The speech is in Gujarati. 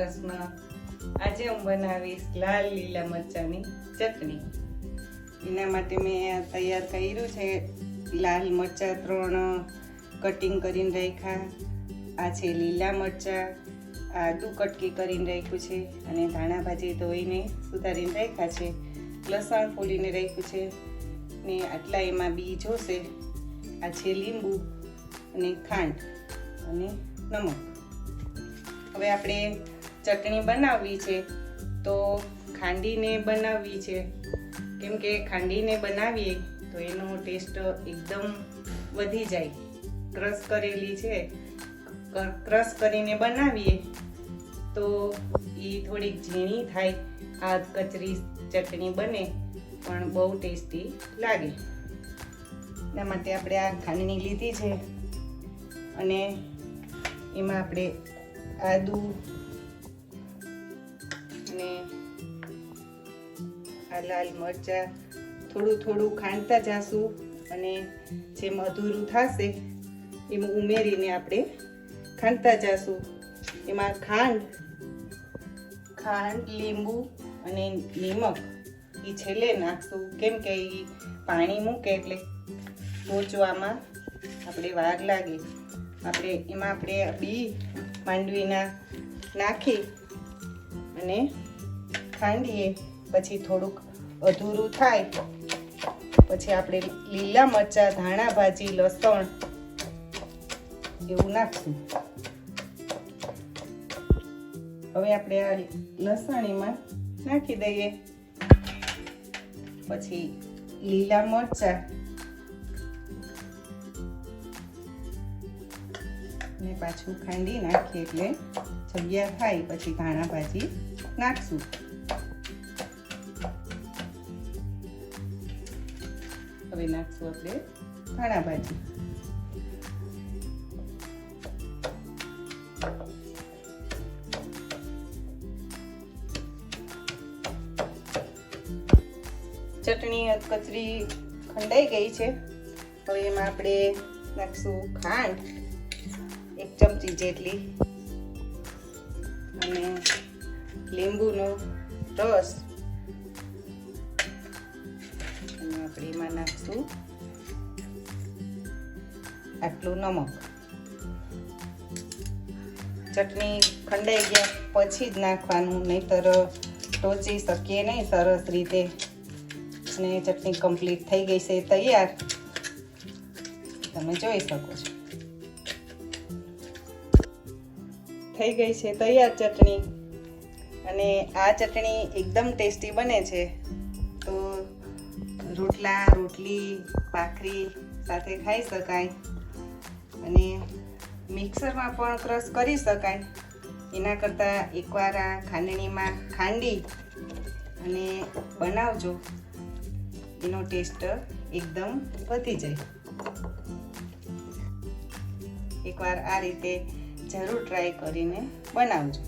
કૃષ્ણ આજે હું બનાવીશ લાલ લીલા મરચાંની ચટણી. એના માટે મેં તૈયાર કર્યું છે લાલ મરચાં ત્રણ કટિંગ કરીને રાખ્યા. આ છે લીલા મરચાં, આદુ કટકી કરીને રાખ્યું છે અને ધાણા ભાજી ધોઈને સુધારીને રાખ્યા છે. લસણ ફોલીને રાખ્યું છે ને આટલા એમાં બી જોશે આ છે લીંબુ અને ખાંડ અને નમક. હવે આપણે ચટણી બનાવવી છે, તો ખાંડીને બનાવવી છે. કેમ કે ખાંડીને બનાવીએ, તો એનો ટેસ્ટ એકદમ વધી જાય. ક્રશ કરેલી છે ક્રશ કરીને બનાવીએ, તો એ થોડીક ઝીણી થાય આ કચરી ચટણી બને, પણ બહુ ટેસ્ટી લાગે. એના માટે આપણે આ ખાંડણી લીધી છે, અને એમાં આપણે આદુ આ લાલ મરચા, થોડું થોડું ખાંડતા જાશું અને જે મધુરું થશે એમ ઉમેરીને આપણે ખાંડતા જાશું. એમાં ખાંડ ખાંડ, લીંબુ અને નિમક એ છેલ્લે નાખશું. કેમ કે એ પાણી મૂકે એટલે પોચવામાં આપણે વાર લાગે. આપણે એમાં આપણે બી માંડવીના નાખી અને ખાંડીએ. પછી થોડુંક અધૂરું થાય પછી આપણે લીલા મરચાં, ધાણા ભાજી, લસણ એવું નાખશું. હવે આપણે આ લસણ એમાં નાખી દઈએ. પછી લીલા મરચાં. ને પાછું ખાંડી નાખીએ એટલે જગ્યા થાય, પછી ધાણા ભાજી નાખશું. હવે નાખશું આપણે ધાણા ભાજી. ચટણી કચરી ખંડાઈ ગઈ છે. હવે એમાં આપણે નાખશું ખાંડ, એક ચમચી જેટલી. અને લીંબુનો રસ. એમાં નાખશું. આટલું નમક. ચટણી ખંડાઈ ગયા પછી જ નાખવાનું, નહીતર ટોચી શકીએ નહીં સરસ રીતે. અને ચટણી કમ્પ્લીટ થઈ ગઈ છે, તૈયાર. તમે જોઈ શકો છો. થઈ ગઈ છે તૈયાર ચટણી. અને આ ચટણી એકદમ ટેસ્ટી બને છે. રોટલા, રોટલી, ભાખરી સાથે ખાઈ શકાય. અને મિક્સરમાં પણ ક્રશ કરી શકાય. એના કરતાં એકવાર આ ખાંડણીમાં ખાંડી અને બનાવજો. એનો ટેસ્ટ એકદમ વધી જાય. એકવાર આ રીતે જરૂર ટ્રાય કરીને બનાવજો.